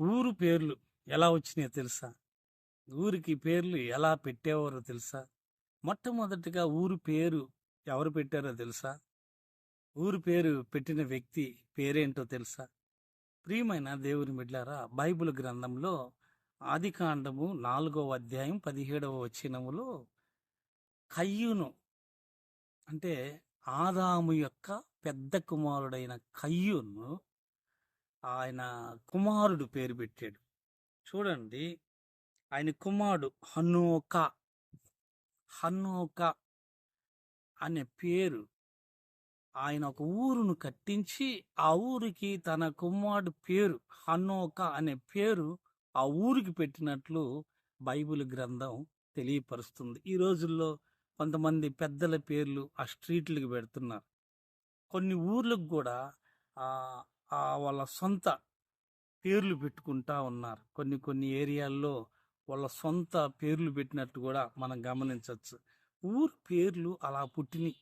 ఊరు పేర్లు ఎలా వచ్చినాయో తెలుసా? ఊరికి పేర్లు ఎలా పెట్టేవారో తెలుసా? మొట్టమొదటిగా ఊరు పేరు ఎవరు పెట్టారో తెలుసా? ఊరు పేరు పెట్టిన వ్యక్తి పేరేంటో తెలుసా? ప్రియమైన దేవుని మిడ్లారా బైబిల్ గ్రంథంలో ఆదికాండము నాలుగవ అధ్యాయం పదిహేడవ వచనములో కయ్యూను అంటే ఆదాము యొక్క పెద్ద కుమారుడైన కయ్యూను ఆయన కుమారుడు పేరు పెట్టాడు. చూడండి ఆయన కుమారుడు హనోక. హనోక అనే పేరు ఆయన ఒక ఊరును కట్టించి ఆ ఊరికి తన కుమారుడు పేరు హనోక అనే పేరు ఆ ఊరికి పెట్టినట్లు బైబిల్ గ్రంథం తెలియపరుస్తుంది. ఈ రోజుల్లో కొంతమంది పెద్దల పేర్లు ఆ స్ట్రీట్లకు పెడుతున్నారు. కొన్ని ఊర్లకు కూడా వాళ్ళ సొంత పేర్లు పెట్టుకుంటా ఉన్నారు. కొన్ని కొన్ని ఏరియాల్లో వాళ్ళ సొంత పేర్లు పెట్టినట్టు కూడా మనం గమనించవచ్చు ఊరు పేర్లు అలా పుట్టినాయి